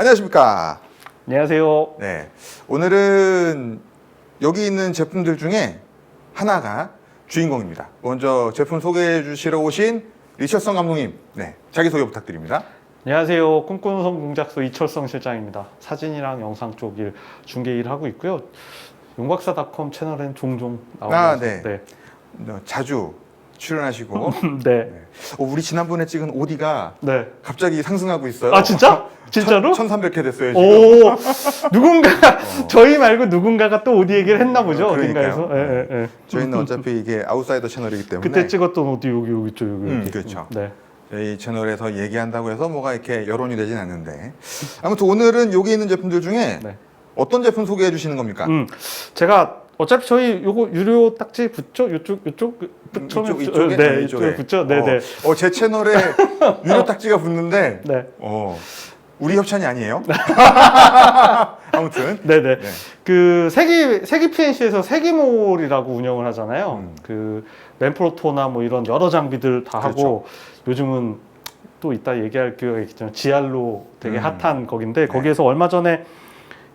안녕하십니까. 안녕하세요. 네. 오늘은 여기 있는 제품들 중에 하나가 주인공입니다. 먼저 제품 소개해 주시러 오신 리처성 감독님. 네. 자기소개 부탁드립니다. 안녕하세요. 꿈꾸는 성 공작소 이철성 실장입니다. 사진이랑 영상 쪽 일, 중계 일 하고 있고요. 용박사닷컴 채널엔 종종 나오고 아. 네. 어, 자주 출연하시고 네. 네. 어, 우리 지난번에 찍은 오디가 네. 갑자기 상승하고 있어요. 아 진짜? 진짜로? 1300회 됐어요, 지금. 오, 누군가 저희 말고 누군가가 또 어디 얘기를 했나 보죠 어, 그러니까요. 어딘가에서. 예, 예, 예. 저희는 어차피 이게 아웃사이더 채널이기 때문에 그때 찍었던 어디 여기 여기 쪽 여기. 음, 여기. 그렇죠. 네. 저희 채널에서 얘기한다고 해서 뭐가 이렇게 여론이 되진 않는데 아무튼 오늘은 여기 있는 제품들 중에 네. 어떤 제품 소개해 주시는 겁니까? 음, 제가 어차피 저희 요거 유료 딱지 붙죠? 이쪽 이쪽 음, 처음에 이쪽, 붙죠? 이쪽에? 네, 네, 이쪽에 이쪽에. 붙죠? 네, 네. 어, 제 채널에 유료 딱지가 붙는데 네. 어, 우리 협찬이 아니에요? 아무튼 네, 네. 네. 그 세기 세기 PNC에서 세기몰이라고 운영을 하잖아요. 음. 그 맨프로토나 뭐 이런 여러 장비들 다 그렇죠. 하고 요즘은 또 이따 얘기할 기회가 있겠지만 GR로 되게 음. 핫한 거긴데 네. 거기에서 얼마 전에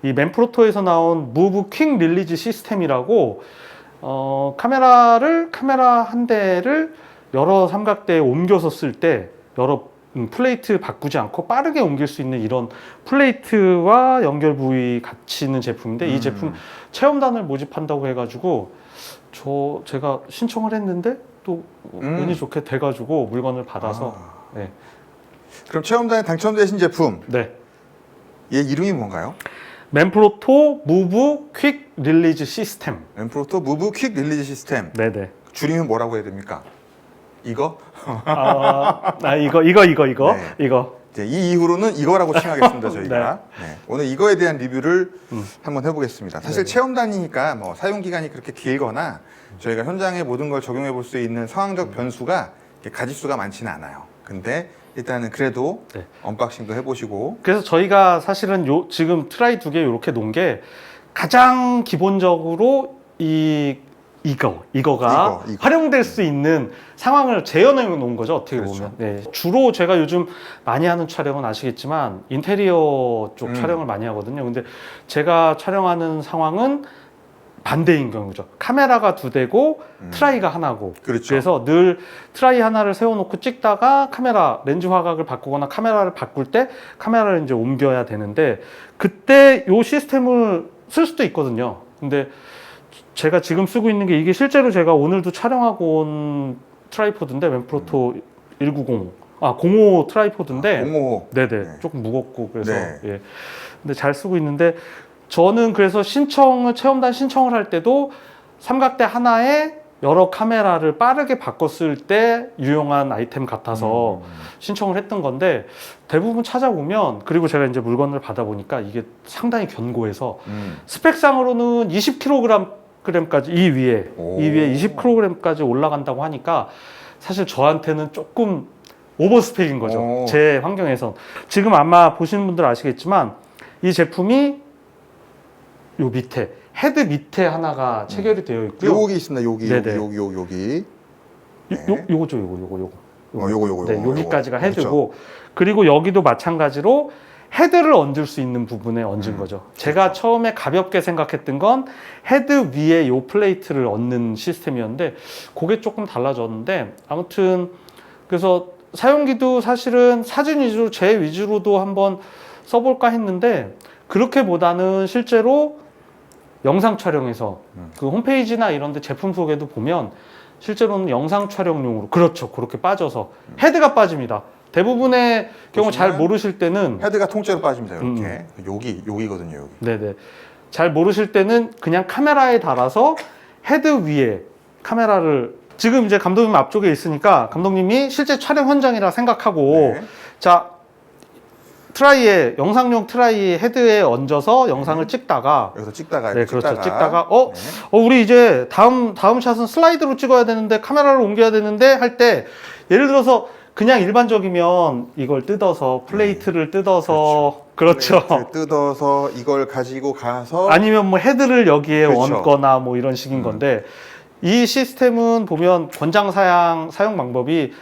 이 맨프로토에서 나온 무브 퀵 릴리즈 시스템이라고 어, 카메라를 카메라 한 대를 여러 삼각대에 옮겨서 쓸 때 여러 음, 플레이트 바꾸지 않고 빠르게 옮길 수 있는 이런 플레이트와 연결 부위 같이 있는 제품인데 이 음. 제품 체험단을 모집한다고 해가지고 저 제가 신청을 했는데 또 음. 운이 좋게 돼가지고 물건을 받아서 아. 네. 그럼 체험단에 당첨되신 제품 네 얘 이름이 뭔가요? 맨프로토 무브 퀵 릴리즈 시스템 엠프로토 무브 퀵 릴리즈 시스템 네네 줄이면 뭐라고 해야 됩니까? 이거? 아, 아 이거 이거 이거 이거 네. 이거 이제 이 이후로는 이거라고 칭하겠습니다 저희가 네. 오늘 이거에 대한 리뷰를 음. 한번 해보겠습니다 사실. 체험단이니까 뭐 사용 기간이 그렇게 길거나 저희가 현장에 모든 걸 적용해 볼 수 있는 상황적 변수가 이렇게 가짓수가 많지는 않아요 근데 일단은 그래도 네. 언박싱도 해보시고 그래서 저희가 사실은 요 지금 트라이 두 개 이렇게 놓은 게 가장 기본적으로 이 이거 이거가 이거, 이거. 활용될 수 있는 상황을 재현해 놓은 거죠 어떻게 그렇죠. 보면 네. 주로 제가 요즘 많이 하는 촬영은 아시겠지만 인테리어 쪽 음. 촬영을 많이 하거든요 근데 제가 촬영하는 상황은 반대인 경우죠 카메라가 두 대고 음. 트라이가 하나고 그렇죠 그래서 늘 트라이 하나를 세워놓고 찍다가 카메라 렌즈 화각을 바꾸거나 카메라를 바꿀 때 카메라를 이제 옮겨야 되는데 그때 요 시스템을 쓸 수도 있거든요. 근데 제가 지금 쓰고 있는 게 이게 실제로 제가 오늘도 촬영하고 온 트라이포드인데 맨프로토 190, 아 05 트라이포드인데 공모 네네 네. 조금 무겁고 그래서 네. 예 근데 잘 쓰고 있는데 저는 그래서 신청을 체험단 신청을 할 때도 삼각대 하나에 여러 카메라를 빠르게 바꿨을 때 유용한 아이템 같아서 음. 신청을 했던 건데 대부분 찾아보면 그리고 제가 이제 물건을 받아보니까 이게 상당히 견고해서 음. 스펙상으로는 20kg까지 이 위에 오. 이 위에 20kg까지 올라간다고 하니까 사실 저한테는 조금 오버 스펙인 거죠. 오. 제 환경에선 지금 아마 보시는 분들 아시겠지만 이 제품이 요 밑에 헤드 밑에 하나가 체결이 되어 있고요. 여기 있습니다 여기 여기 네네. 여기 여기 여기 요, 요, 요 거죠, 요거, 요거, 요거. 어, 요거 요거 네, 요거, 여기까지가 요거. 헤드고 그리고 여기도 마찬가지로 헤드를 얹을 수 있는 부분에 얹은 음, 거죠. 제가 처음에 가볍게 생각했던 건 헤드 위에 요 플레이트를 얹는 시스템이었는데 그게 조금 달라졌는데 아무튼 그래서 사용기도 사실은 사진 위주로 제 위주로도 한번 써볼까 했는데 그렇게보다는 실제로 영상 촬영에서 음. 그 홈페이지나 이런 데 제품 소개도 보면 실제로는 영상 촬영용으로 그렇죠 그렇게 빠져서 헤드가 빠집니다 대부분의 경우 잘 모르실 때는 헤드가 통째로 빠집니다 음. 이렇게 여기 여기거든요 여기 네네 잘 모르실 때는 그냥 카메라에 달아서 헤드 위에 카메라를 지금 이제 감독님 앞쪽에 있으니까 감독님이 실제 촬영 현장이라 생각하고 네. 자 트라이에 영상용 트라이 헤드에 얹어서 영상을 찍다가 여기서 찍다가 네, 이렇게 그렇죠. 찍다가, 어? 네. 어, 우리 이제 다음, 다음 샷은 슬라이드로 찍어야 되는데 카메라를 옮겨야 되는데 할 때 예를 들어서 그냥 일반적이면 이걸 뜯어서 플레이트를 뜯어서 그렇죠. 플레이트 뜯어서 이걸 가지고 가서 아니면 뭐 헤드를 여기에 그렇죠. 얹거나 뭐 이런 식인 음. 건데 이 시스템은 보면 권장 사양 사용 방법이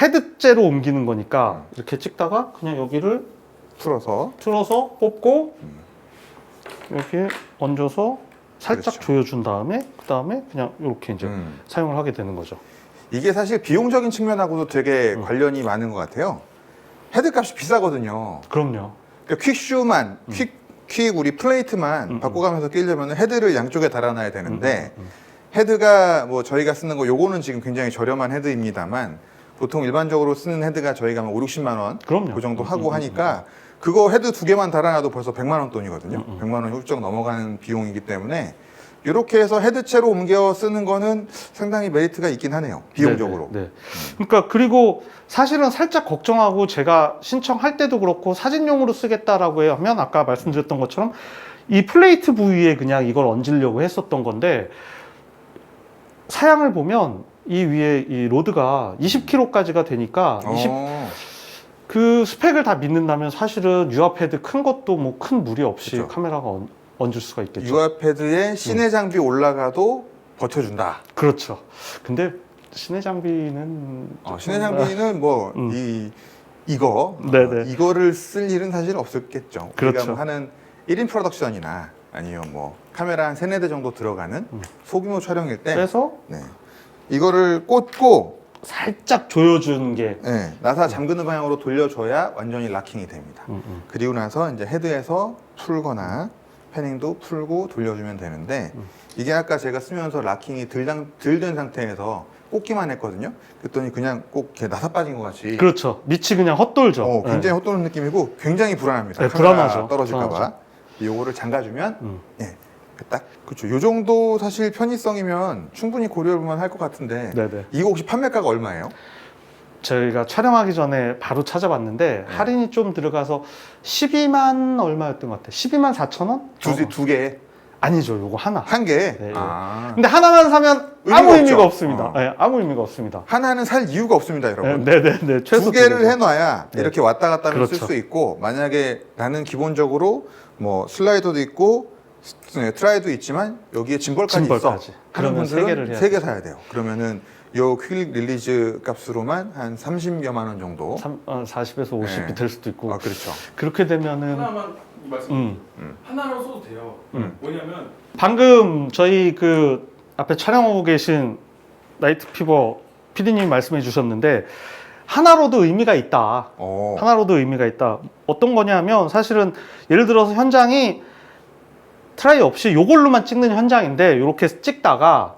헤드째로 옮기는 거니까 음. 이렇게 찍다가 그냥 여기를 풀어서 틀어서 뽑고 이렇게 얹어서 살짝 그렇죠. 조여준 다음에 그 다음에 그냥 이렇게 이제 음. 사용을 하게 되는 거죠. 이게 사실 비용적인 측면하고도 되게 음. 관련이 많은 것 같아요. 헤드값이 비싸거든요. 그럼요. 그러니까 퀵슈만, 퀵, 퀵 우리 플레이트만 음, 바꿔가면서 끼려면 헤드를 양쪽에 달아놔야 되는데 음, 음, 헤드가 뭐 저희가 쓰는 거 요거는 지금 굉장히 저렴한 헤드입니다만 보통 일반적으로 쓰는 헤드가 저희가 한 5, 60만 원 그럼요. 그 정도 음, 하고 음, 하니까 그거 헤드 두 개만 달아놔도 벌써 100만 원 돈이거든요. 음, 음. 100만 원이 훌쩍 넘어가는 비용이기 때문에 이렇게 해서 헤드체로 옮겨 쓰는 거는 상당히 메리트가 있긴 하네요. 비용적으로. 네, 네, 네. 그러니까 그리고 사실은 살짝 걱정하고 제가 신청할 때도 그렇고 사진용으로 쓰겠다라고 하면 아까 말씀드렸던 것처럼 이 플레이트 부위에 그냥 이걸 얹으려고 했었던 건데 사양을 보면 이 위에 이 로드가 20kg까지가 되니까 20, 어, 그 스펙을 다 믿는다면 사실은 유아 패드 큰 것도 뭐 큰 무리 없이 그쵸. 카메라가 얹, 얹을 수가 있겠죠. 유아 패드에 음. 시내 장비 올라가도 버텨준다. 그렇죠. 근데 시내 장비는 어, 시내 장비는 뭐 음. 이 이거 어, 네네. 이거를 쓸 일은 사실 없었겠죠. 그렇죠. 우리가 뭐 하는 1인 프로덕션이나 아니면 뭐 카메라 한 세네 대 정도 들어가는 음. 소규모 촬영일 때 그래서 네. 이거를 꽂고 살짝 조여준 게 네, 나사 잠그는 방향으로 돌려줘야 완전히 락킹이 됩니다. 음, 음. 그리고 나서 이제 헤드에서 풀거나 패닝도 풀고 돌려주면 되는데 음. 이게 아까 제가 쓰면서 락킹이 덜된 상태에서 꽂기만 했거든요. 그랬더니 그냥 꼭 이렇게 나사 빠진 것 같이 그렇죠. 밑이 그냥 헛돌죠. 어, 네. 굉장히 헛도는 느낌이고 굉장히 불안합니다. 네, 불안하죠. 떨어질까봐. 불안하죠. 요거를 잠가주면 음. 예, 딱 그렇죠. 요 정도 사실 편의성이면 충분히 고려해볼만 할 것 같은데 네네. 이거 혹시 판매가가 얼마예요? 저희가 촬영하기 전에 바로 찾아봤는데 네. 할인이 좀 들어가서 12만 얼마였던 것 같아요. 12만 4천 원? 두, 어. 두 개, 아니죠. 요거 하나. 한 개. 네. 아. 근데 하나만 사면 의미가 아무 의미가 없죠. 없습니다. 어. 네, 아무 의미가 없습니다. 하나는 살 이유가 없습니다, 여러분. 네, 네, 네. 최소 두 개를 개죠. 해놔야 네. 이렇게 왔다 갔다 하면 쓸 그렇죠. 수 있고 만약에 나는 기본적으로 뭐 슬라이더도 있고 스- 네, 트라이도 있지만 여기에 짐벌까지, 짐벌까지. 있어. 그러면 세 개를 해야 세개 사야 돼요. 그러면은 요퀵 릴리즈 값으로만 한 30여만 원 정도. 삼- 어, 40에서 50이 네. 될 수도 있고 아 그렇죠. 그렇게 되면은 하나만 말씀. 음. 하나로 써도 돼요. 음. 뭐냐면 방금 저희 그 앞에 촬영하고 계신 나이트 피버 PD님이 말씀해 주셨는데 하나로도 의미가 있다. 어. 하나로도 의미가 있다. 어떤 거냐면 사실은 예를 들어서 현장이 트라이 없이 요걸로만 찍는 현장인데 이렇게 찍다가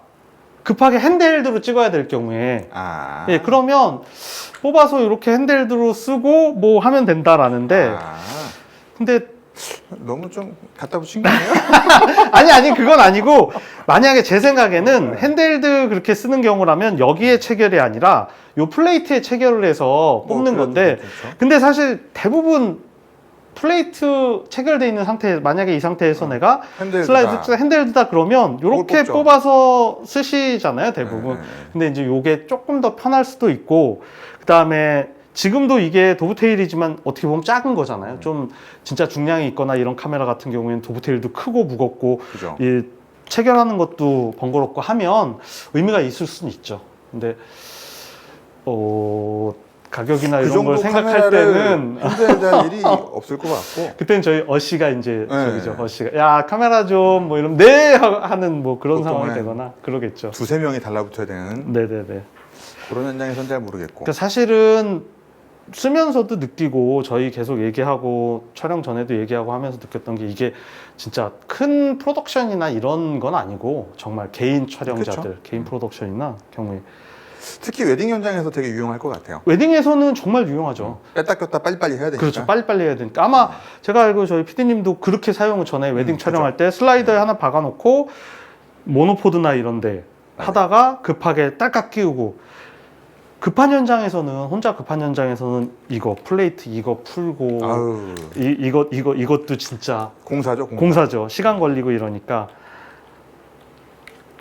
급하게 핸드헬드로 찍어야 될 경우에 아. 예, 그러면 뽑아서 이렇게 핸드헬드로 쓰고 뭐 하면 된다라는데 아. 근데 너무 좀 갖다 붙인 거 아니에요? 아니 아니 그건 아니고 만약에 제 생각에는 핸드헬드 그렇게 쓰는 경우라면 여기에 체결이 아니라 요 플레이트에 체결을 해서 뽑는 뭐, 건데. 근데 사실 대부분 플레이트 체결돼 있는 상태 만약에 이 상태에서 내가 핸들가. 슬라이드 핸드헬드다 그러면 이렇게 뽑죠. 뽑아서 쓰시잖아요 대부분 네, 네, 네. 근데 이제 요게 조금 더 편할 수도 있고 그 다음에 지금도 이게 도브테일이지만 어떻게 보면 작은 거잖아요 음. 좀 진짜 중량이 있거나 이런 카메라 같은 경우에는 도브테일도 크고 무겁고 그죠. 이 체결하는 것도 번거롭고 하면 의미가 있을 수는 있죠. 근데 어 가격이나 그 이런 정도 걸 생각할 카메라를 때는 핸들할 일이 없을 것 같고. 그때는 저희 어씨가 이제 네. 저기죠. 어씨가 야 카메라 좀 뭐 이러면 네 하- 하는 뭐 그런 보통은 상황이 되거나 그러겠죠. 두세 명이 달라붙어야 되는 네네네. 그런 현장에선 잘 모르겠고. 그러니까 사실은 쓰면서도 느끼고 저희 계속 얘기하고 촬영 전에도 얘기하고 하면서 느꼈던 게 이게 진짜 큰 프로덕션이나 이런 건 아니고 정말 개인 촬영자들. 개인 프로덕션이나 경우에 특히 웨딩 현장에서 되게 유용할 것 같아요. 웨딩에서는 정말 유용하죠. 뺐다 꼈다 빨리빨리 해야 되니까. 그렇죠. 빨리빨리 해야 되니까. 아마 제가 알고 저희 PD님도 그렇게 사용을 전에 웨딩 음, 촬영할 때 슬라이더에 하나 박아놓고 모노포드나 이런데 하다가 급하게 딸깍 끼우고 급한 현장에서는 혼자 급한 현장에서는 이거 플레이트 이거 풀고 아유, 이, 이거 이거 이것도 진짜 공사죠, 공사. 공사죠. 시간 걸리고 이러니까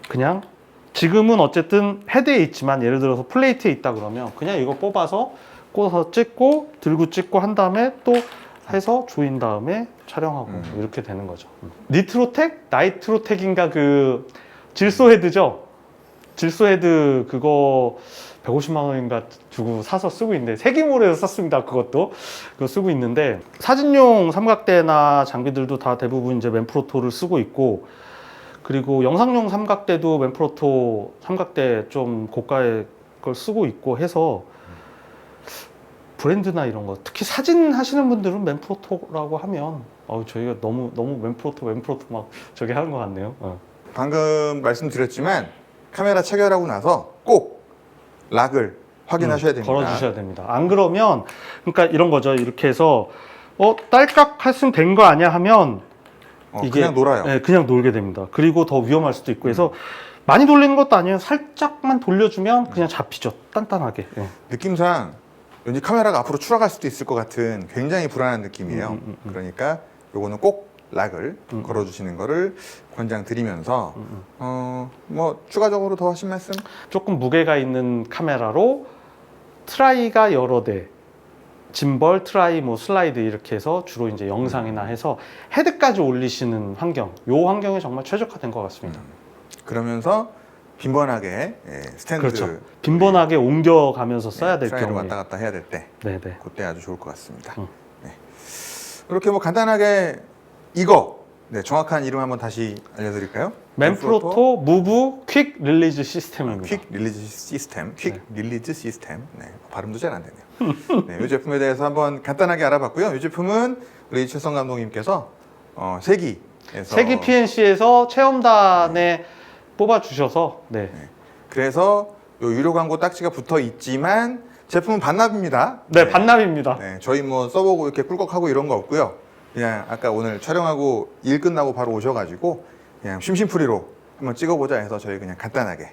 그냥 지금은 어쨌든 헤드에 있지만 예를 들어서 플레이트에 있다 그러면 그냥 이거 뽑아서 꽂아서 찍고 들고 찍고 한 다음에 또 해서 조인 다음에 촬영하고 음. 이렇게 되는 거죠. 니트로텍, 나이트로텍인가 그 질소 헤드죠. 질소 헤드 그거 150만 원인가 주고 사서 쓰고 있는데 세기몰에서 샀습니다. 그것도 그거 쓰고 있는데 사진용 삼각대나 장비들도 다 대부분 이제 맨프로토를 쓰고 있고 그리고 영상용 삼각대도 맨프로토 삼각대 좀 고가의 걸 쓰고 있고 해서 브랜드나 이런 거 특히 사진 하시는 분들은 맨프로토라고 하면 어 저희가 너무 너무 맨프로토 맨프로토 막 저기 하는 것 같네요. 어. 방금 말씀드렸지만 카메라 체결하고 나서 꼭 락을 확인하셔야 음, 됩니다. 걸어주셔야 됩니다. 안 그러면 그러니까 이런 거죠. 이렇게 해서 어 딸깍 했으면 된 거 아니야 하면 어, 이게- 그냥 놀아요. 네, 그냥 놀게 됩니다. 그리고 더 위험할 수도 있고 해서 많이 돌리는 것도 아니에요. 살짝만 돌려주면 그냥 잡히죠. 단단하게. 예. 느낌상 왠지 카메라가 앞으로 추락할 수도 있을 것 같은 굉장히 불안한 느낌이에요. 음, 음, 음. 그러니까 요거는 꼭 락을 음. 걸어주시는 거를 권장드리면서 음, 음. 어, 뭐 추가적으로 더 하신 말씀? 조금 무게가 있는 카메라로 트라이가 여러 대 짐벌, 트라이, 뭐 슬라이드 이렇게 해서 주로 이제 영상이나 해서 헤드까지 올리시는 환경, 요 환경이 정말 최적화된 것 같습니다. 그러면서 빈번하게 예, 스탠드 그렇죠. 빈번하게 옮겨가면서 써야 될 트라이로 경우에. 왔다 갔다 해야 될 때 네네. 그때 아주 좋을 것 같습니다. 음. 네. 이렇게 뭐 간단하게 이거 네, 정확한 이름 한번 다시 알려드릴까요? 맨프로토 무브 퀵 릴리즈 시스템입니다. 퀵 릴리즈 시스템, 퀵 네. 릴리즈 시스템. 네, 발음도 잘 안 되네요. 네, 이 제품에 대해서 한번 간단하게 알아봤고요. 이 제품은 우리 최성 감독님께서 어, 세기에서 세기 PNC에서 체험단에 뽑아 주셔서 네. 그래서 요 유료 광고 딱지가 붙어 있지만 제품은 반납입니다. 네, 반납입니다. 네, 저희 뭐 써보고 이렇게 꿀꺽하고 이런 거 없고요. 그냥 아까 오늘 촬영하고 일 끝나고 바로 오셔가지고 그냥 심심풀이로 한번 찍어보자 해서 저희 그냥 간단하게.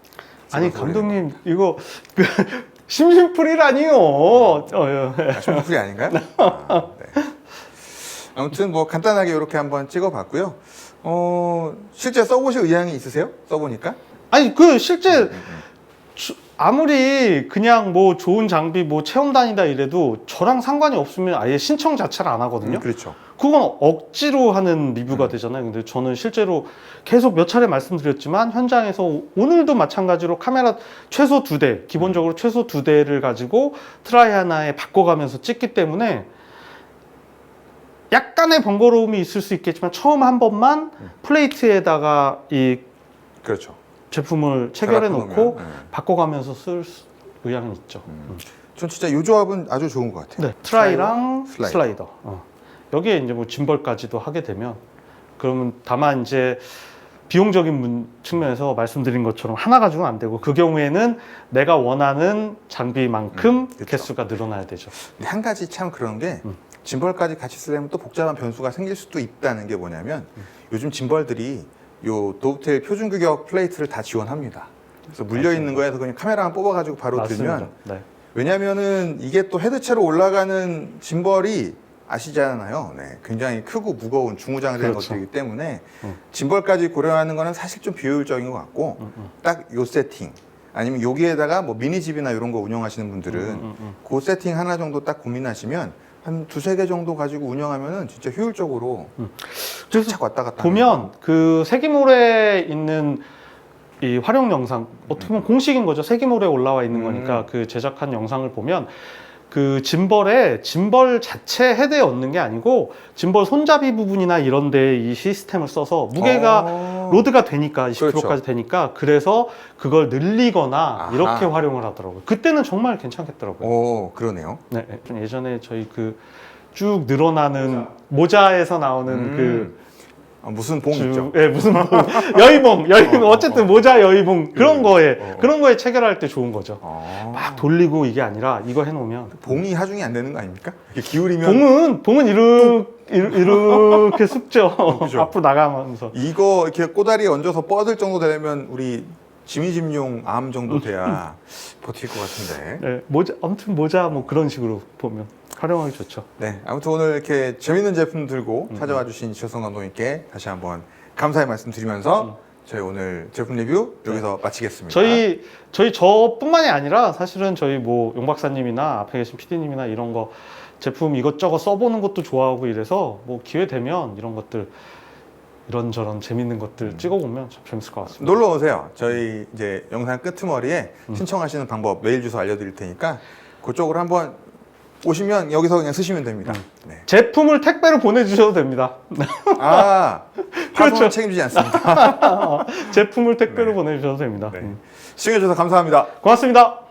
아니 감독님 이거 그 심심풀이라니요. 어, 어, 아, 심심풀이 아닌가요? 아, 네. 아무튼 뭐 간단하게 이렇게 한번 찍어봤고요. 어, 실제 써보실 의향이 있으세요? 써보니까? 아니 그 실제 음, 음. 주- 아무리 그냥 뭐 좋은 장비 뭐 체험 단이다 이래도 저랑 상관이 없으면 아예 신청 자체를 안 하거든요. 음, 그렇죠. 그건 억지로 하는 리뷰가 되잖아요. 근데 저는 실제로 계속 몇 차례 말씀드렸지만 현장에서 오늘도 마찬가지로 카메라 최소 두 대, 기본적으로 최소 두 대를 가지고 트라이 하나에 바꿔가면서 찍기 때문에 약간의 번거로움이 있을 수 있겠지만 처음 한 번만 플레이트에다가 이 그렇죠. 제품을 체결해 갈아 놓고 놓으면, 네. 바꿔가면서 쓸 수- 의향은 있죠. 음. 전 진짜 이 조합은 아주 좋은 것 같아요. 네, 트라이랑 슬라이더. 슬라이더. 어. 여기에 이제 뭐 짐벌까지도 하게 되면 그러면 다만 이제 비용적인 문- 측면에서 말씀드린 것처럼 하나 가지고는 안 되고 그 경우에는 내가 원하는 장비만큼 음, 그쵸. 개수가 늘어나야 되죠. 한 가지 참 그런 게 음. 짐벌까지 같이 쓰려면 또 복잡한 변수가 생길 수도 있다는 게 뭐냐면 음. 요즘 짐벌들이 요 도브테일 표준 규격 플레이트를 다 지원합니다. 그래서 물려 있는 거에서 그냥 카메라만 뽑아가지고 바로 맞습니다. 들면 네. 왜냐면은 이게 또 헤드체로 올라가는 짐벌이 아시잖아요. 네, 굉장히 크고 무거운 중후장을 된 그렇죠. 것들이기 때문에 음. 짐벌까지 고려하는 거는 사실 좀 비효율적인 것 같고 음, 음. 딱요 세팅 아니면 여기에다가 뭐 미니집이나 이런 거 운영하시는 분들은 음, 음, 음. 그 세팅 하나 정도 딱 고민하시면 한 두세 개 정도 가지고 운영하면은 진짜 효율적으로 그래서 착 왔다 갔다 보면 그 세기몰에 있는 이 활용 영상 어떻게 보면 공식인 거죠. 세기몰에 올라와 있는 음. 거니까 그 제작한 영상을 보면 그 짐벌에 짐벌 자체 헤드에 얻는 게 아니고 짐벌 손잡이 부분이나 이런 데에 이 시스템을 써서 무게가 어. 로드가 되니까 20kg까지 그렇죠. 되니까 그래서 그걸 늘리거나 아하. 이렇게 활용을 하더라고요. 그때는 정말 괜찮겠더라고요. 오 그러네요. 네, 좀 예전에 저희 그 쭉 늘어나는 모자 에서 나오는 음. 그 아, 무슨 봉 주- 있죠? 예, 무슨 봉. 여의봉, 여의봉. 어, 어, 어쨌든 어. 모자 여의봉 그런 음, 거에 어, 어. 그런 거에 체결할 때 좋은 거죠. 어. 막 돌리고 이게 아니라 이거 해놓으면 봉이 하중이 안 되는 거 아닙니까? 이게 기울이면 봉은 봉은 이렇게 이렇게 숙죠. 그죠. 앞으로 나가면서. 이거 이렇게 꼬다리에 얹어서 뻗을 정도 되면 우리 지미짐용 암 정도 돼야 버틸 것 같은데. 네, 모자 아무튼 모자 뭐 그런 식으로 보면 활용하기 좋죠. 네, 아무튼 오늘 이렇게 재밌는 제품 들고 음. 찾아와 주신 지효성 감독님께 다시 한번 감사의 말씀 드리면서 저희 오늘 제품 리뷰 여기서 마치겠습니다. 음. 저희 저희 저뿐만이 아니라 사실은 저희 뭐 용 박사님이나 앞에 계신 PD님이나 이런 거 제품 이것저것 써보는 것도 좋아하고 이래서 뭐 기회 되면 이런 것들 이런저런 재밌는 것들 찍어보면 참 재밌을 것 같습니다. 놀러 오세요. 저희 이제 영상 끄트머리에 신청하시는 방법 메일 주소 알려드릴 테니까 그쪽으로 한번 오시면 여기서 그냥 쓰시면 됩니다. 네. 제품을 택배로 보내주셔도 됩니다. 아, 파손 그렇죠. 책임지지 않습니다. 제품을 택배로 네. 보내주셔도 됩니다. 네. 음. 시청해주셔서 감사합니다. 고맙습니다.